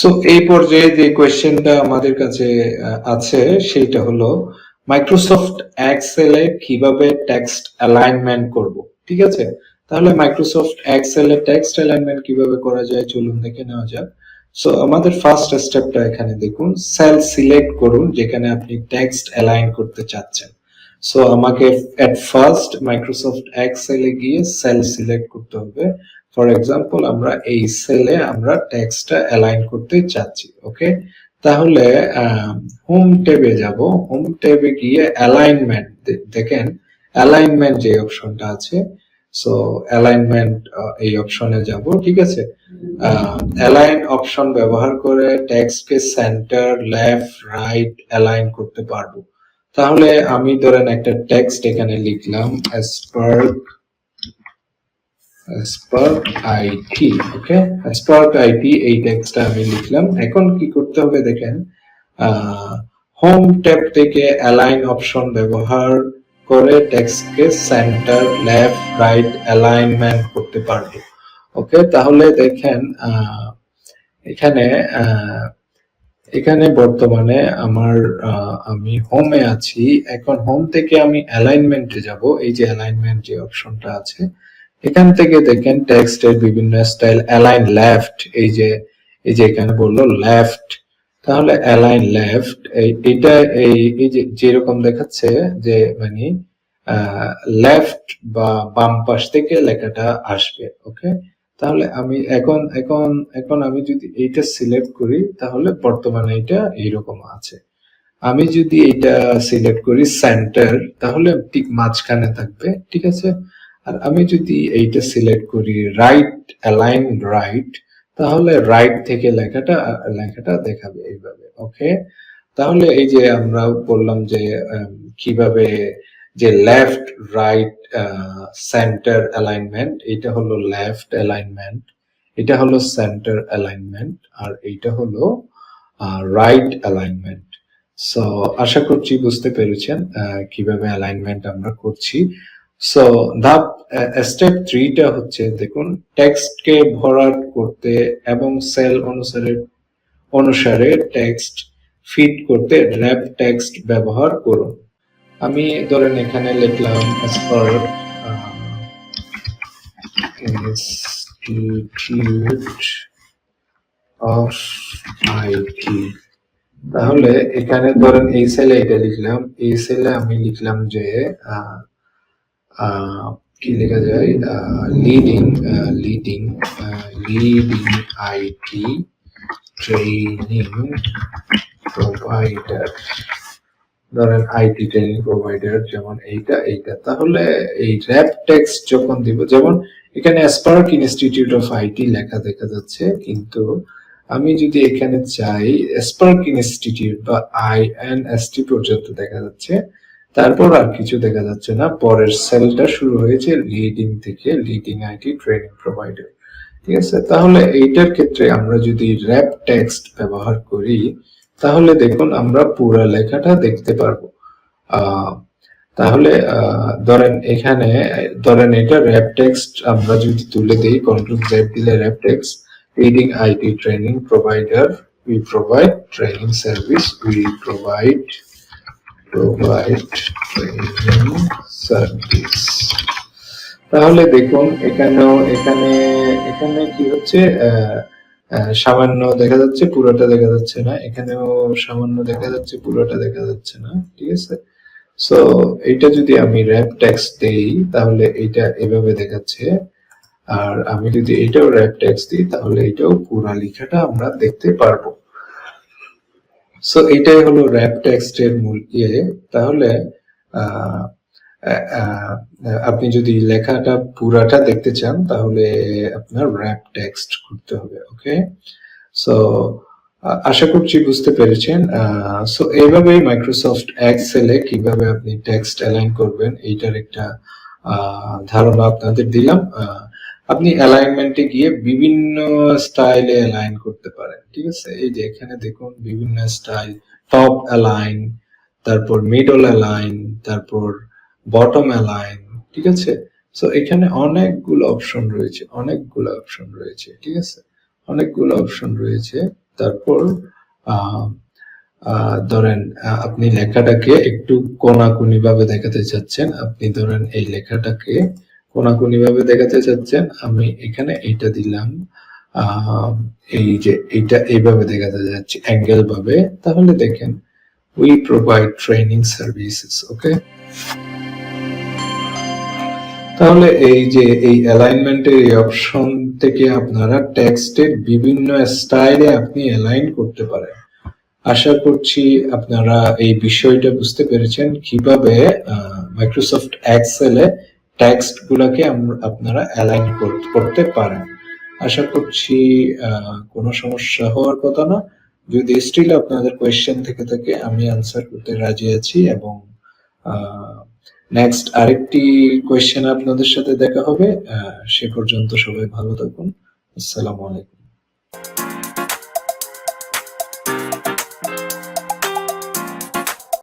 So এই পর্যায়ে যে কোয়েশ্চেনটা আমাদের কাছে আছে সেটা হলো মাইক্রোসফট এক্সেলে কীভাবে টেক্সট অ্যালাইনমেন্ট করব? ঠিক আছে? তাহলে মাইক্রোসফট এক্সেলে টেক্সট অ্যালাইনমেন্ট কীভাবে করা যায় চলুন দেখে নেওয়া যাক। সো আমাদের ফার্স্ট স্টেপটা এখানে দেখুন সেল সিলেক্ট করুন, যেখানে আপনি টেক্সট অ্যালাইন করতে চাচ্ছেন। সো আমাকে এট ফার্স্ট মাইক্রোসফট এক্সেলে গিয়ে সেল সিলেক্ট করতে হবে। ফর এক্সাম্পল আমরা এই সেলে আমরা টেক্সটটা অ্যালাইন করতে চাচ্ছি ওকে তাহলে হোম ট্যাবে যাব। হোম ট্যাবে গিয়ে অ্যালাইনমেন্ট দেখেন অ্যালাইনমেন্ট যে অপশনটা আছে সো অ্যালাইনমেন্ট এই অপশনে যাব, ঠিক আছে? অ্যালাইন অপশন ব্যবহার করে টেক্সটকে সেন্টার লেফট রাইট অ্যালাইন করতে পারব। তাহলে আমি ধরেন একটা টেক্সট এখানে লিখলাম spark spark IT okay spark IT এই টেক্সটটা আমি লিখলাম। এখন কি করতে হবে দেখেন হোম ট্যাব থেকে অ্যালাইন অপশন ব্যবহার করে টেক্সটকে সেন্টার লেফট রাইট অ্যালাইনমেন্ট করতে পারব। ওকে, তাহলে দেখেন এখানে এখানে বর্তমানে আমার আমি হোমে আছি। এখন হোম থেকে আমি অ্যালাইনমেন্টে যাব। এই যে অ্যালাইনমেন্ট যে অপশনটা আছে এখান থেকে দেখেন টেক্সটের বিভিন্ন স্টাইল অ্যালাইন লেফট এই যে এই যে এখানে বলল লেফট তাহলে অ্যালাইন লেফট এটা এই যে যেরকম দেখাচ্ছে যে মানে লেফট বা বাম পাশ থেকে লেখাটা আসবে ওকে তাহলে আমি এখন এখন এখন আমি যদি এইটা সিলেক্ট করি, তাহলে বর্তমানে এটা এইরকম আছে। আমি যদি এটা সিলেক্ট করি সেন্টার তাহলে ঠিক মাঝখানে থাকবে, ঠিক আছে? আর আমি যদি এইটা সিলেক্ট করি রাইট অ্যালাইন রাইট তাহলে রাইট থেকে লেখাটা লেখাটা দেখাবে এইভাবে ওকে তাহলে এই যে আমরা বললাম যে কীভাবে যে লেফট রাইট সেন্টার অ্যালাইনমেন্ট এটা হলো লেফট অ্যালাইনমেন্ট এটা হলো সেন্টার অ্যালাইনমেন্ট আর এইটা হলো রাইট অ্যালাইনমেন্ট সো আশা করছি বুঝতে পেরেছেন কীভাবে অ্যালাইনমেন্ট আমরা করছি। সো ধাপ স্টেপ থ্রিটা হচ্ছে দেখুন টেক্সটকে ভরাট করতে এবং সেল অনুসারে অনুসারে টেক্সট ফিট করতে র্যাপ টেক্সট ব্যবহার করুন। আমি ধরেন এখানে লিখলাম অফ আইটি তাহলে এখানে ধরেন এই সেলে এটা লিখলাম এই সেলে আমি লিখলাম যে আহ, আহ, কি লেখা যায়? Leading leading leading IT training provider ধরেন আইটি ট্রেনিং প্রোভাইডার যেমন এইটা এইটা। তাহলে এই র্যাপ টেক্সট যখন দিব, যেমন এখানে স্পার্ক ইনস্টিটিউট অফ আইটি লেখা দেখা যাচ্ছে, কিন্তু আমি যদি এখানে চাই স্পার্ক ইনস্টিটিউট বা আই এন এস টি পর্যন্ত দেখা যাচ্ছে তারপর আর কিছু দেখা যাচ্ছে না। পরের সেলটা শুরু হয়েছে লিডিং থেকে লিডিং আইটি ট্রেনিং প্রোভাইডার ঠিক আছে? তাহলে এইটার ক্ষেত্রে আমরা যদি র্যাপ টেক্সট ব্যবহার করি, তাহলে দেখুন আমরা পুরো লেখাটা দেখতে পারব। তাহলে ধরেন এখানে, ধরেন এটা র্যাপ টেক্সট আমরা যদি তুলে দিই কন্ট্রোল জেড দিলে wrap text reading IT training provider we provide training service we provide তাহলে দেখুন, এখানেও, এখানে এখানে কি হচ্ছে? সামান্য দেখা যাচ্ছে, পুরোটা দেখা যাচ্ছে না। এখানেও সামান্য দেখা যাচ্ছে, পুরোটা দেখা যাচ্ছে না। ঠিক আছে? সো এটা যদি আমি র্যাপ টেক্সট দেই, তাহলে এটা এভাবে দেখাচ্ছে। আর আমি যদি এটাও র্যাপ টেক্সট দিই, তাহলে এটাও পুরা লেখাটা আমরা দেখতে পারব। সো এটাই হলো র্যাপ টেক্সটের মূল ইয়ে। তাহলে আপনি যদি লেখাটা, পুরাটা দেখতে চান, তাহলে আপনার র্যাপ টেক্সট করতে হবে ওকে সো আশা করছি বুঝতে পেরেছেন। সো এইভাবেই মাইক্রোসফট এক্সেলে কীভাবে আপনি টেক্সট অ্যালাইন করবেন, এইটার একটা ধারণা আপনাদের দিলাম। আপনি অ্যালাইনমেন্টে গিয়ে বিভিন্ন স্টাইলে অ্যালাইন করতে পারেন, ঠিক আছে? এই যে এখানে দেখুন, বিভিন্ন স্টাইল টপ অ্যালাইন তারপর মিডল অ্যালাইন তারপর বটম অ্যালাইন ঠিক আছে? সো এখানে অনেকগুলো অপশন রয়েছে, অনেকগুলো অপশন রয়েছে, ঠিক আছে? অনেকগুলো অপশন রয়েছে, তারপর ধরেন আপনি লেখাটাকে একটু কোনাকুনি ভাবে দেখাতে চাচ্ছেন, আপনি ধরেন এই লেখাটাকে কোনাকুনি ভাবে দেখাতে চাচ্ছেন আমি এখানে এইটা দিলাম। এই যে এটা এইভাবে দেখাতে যাচ্ছে অ্যাঙ্গেল ভাবে। তাহলে দেখেন we provide training services okay তাহলে এই যে এই অ্যালাইনমেন্টের এই অপশন থেকে আপনারা টেক্সটের বিভিন্ন স্টাইলে আপনি অ্যালাইন করতে পারেন। আশা করছি আপনারা এই বিষয়টা বুঝতে পেরেছেন। কীভাবে মাইক্রোসফট এক্সেলে টেক্সট গুলাকে আপনারা অ্যালাইন করতে পারেন। আশা করছি কোনো সমস্যা হওয়ার কথা না। যদি স্টিল আপনাদের কোয়েশ্চেন থেকে থাকে, আমি আনসার করতে রাজি আছি এবং নেক্সট আরেকটি কোয়েশ্চেন আপনাদের সাথে দেখা হবে। সে পর্যন্ত সবাই ভালো থাকুন। আসসালামু আলাইকুম।